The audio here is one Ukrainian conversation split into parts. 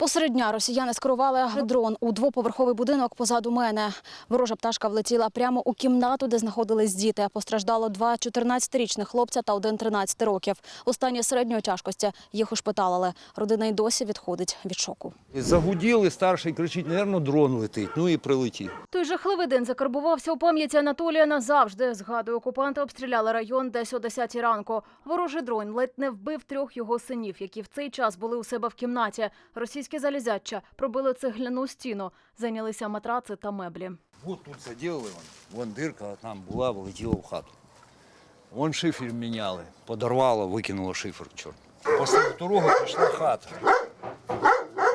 Посеред дня росіяни скерували дрон у двоповерховий будинок позаду мене. Ворожа пташка влетіла прямо у кімнату, де знаходились діти. Постраждало два 14-річних хлопця та один 13 років. У стані середньої тяжкості їх ушпиталили. Родина й досі відходить від шоку. Загуділи, старший кричить, напевно, дрон летить. Ну і прилетів. Той жахливий день закарбувався у пам'яті Анатолія назавжди. Згадує, окупанти обстріляли район десь о 10 ранку. Ворожий дрон ледь не вбив трьох його синів, які в цей час були у себе в кімнаті. Російські залізяча пробили цегляну стіну, зайнялися матраци та меблі. Вот тут заділили, вон, вон дирка там була, влетіла в хату. Вон шифер міняли, подорвало, викинуло шифер, чорт. Після дороги пішла хата.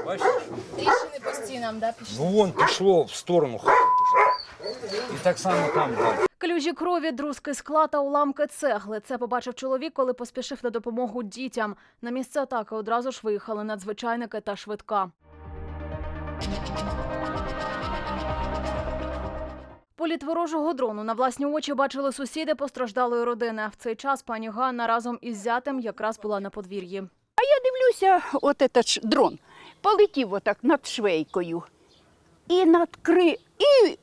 Бачиш? Тріщини по стінам, да, пішли? Ну вон пішло в сторону хати. І так само там. Калюжі крові, друзки скла та уламки цегли. Це побачив чоловік, коли поспішив на допомогу дітям. На місце атаки одразу ж виїхали надзвичайники та швидка. Політ ворожого дрону на власні очі бачили сусіди постраждалої родини. В цей час пані Ганна разом із зятем якраз була на подвір'ї. А я дивлюся, от этот ж дрон полетів отак над швейкою. І над кри... І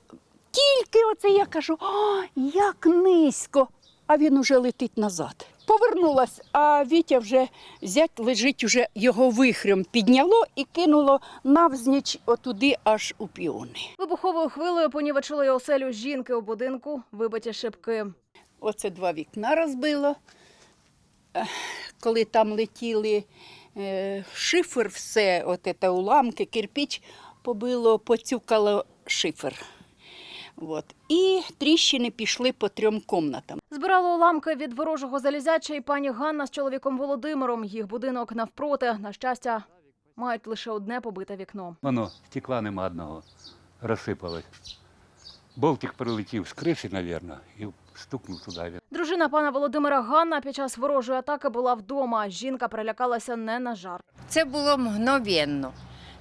оце я кажу, о, як низько. А він уже летить назад. Повернулась, а Вітя вже зять лежить, уже його вихрем підняло і кинуло навзніч отуди аж у піони. Вибуховою хвилею понівечили оселю жінки у будинку, вибиті шибки. Оце два вікна розбило. Коли там летіли е, шифер, все, от це уламки, кирпіч побило, поцюкало шифер. От. І тріщини пішли по трьом кімнатам. Збирали уламки від ворожого залізяча і пані Ганна з чоловіком Володимиром. Їх будинок навпроти. На щастя, мають лише одне побите вікно. Воно стекла нема одного, розсипалось. Болтик прилетів з криші, мабуть, і стукнув туди. Дружина пана Володимира Ганна під час ворожої атаки була вдома. Жінка перелякалася не на жарт. Це було мгновенно.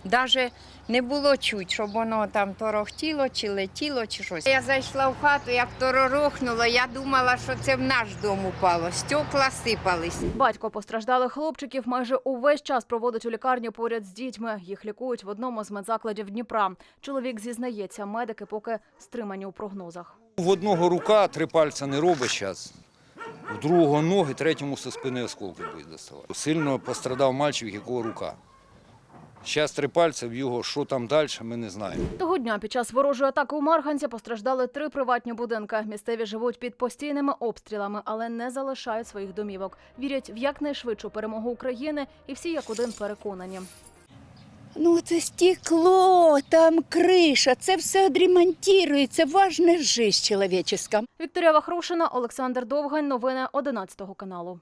Даже не було чуть, щоб воно там торохтіло, чи летіло, чи щось. Я зайшла в хату, як торорохнуло, я думала, що це в наш дом упало. Стекла сипались. Батько постраждалих хлопчиків майже увесь час проводить у лікарні поряд з дітьми. Їх лікують в одному з медзакладів Дніпра. Чоловік зізнається, медики поки стримані у прогнозах. В одного рука три пальця не робить зараз. В другого ноги, третьому со спини осколки будуть доставати. Сильно пострадав мальчик, якого рука. Зараз три пальці в його, що там далі, ми не знаємо. Того дня під час ворожої атаки у Марганці постраждали три приватні будинки. Місцеві живуть під постійними обстрілами, але не залишають своїх домівок. Вірять в якнайшвидшу перемогу України, і всі як один переконані. Ну, це стекло, там криша, це все відремонтується, важна жизнь чоловіческа. Вікторія Вахрушина, Олександр Довгань. Новини 11 каналу.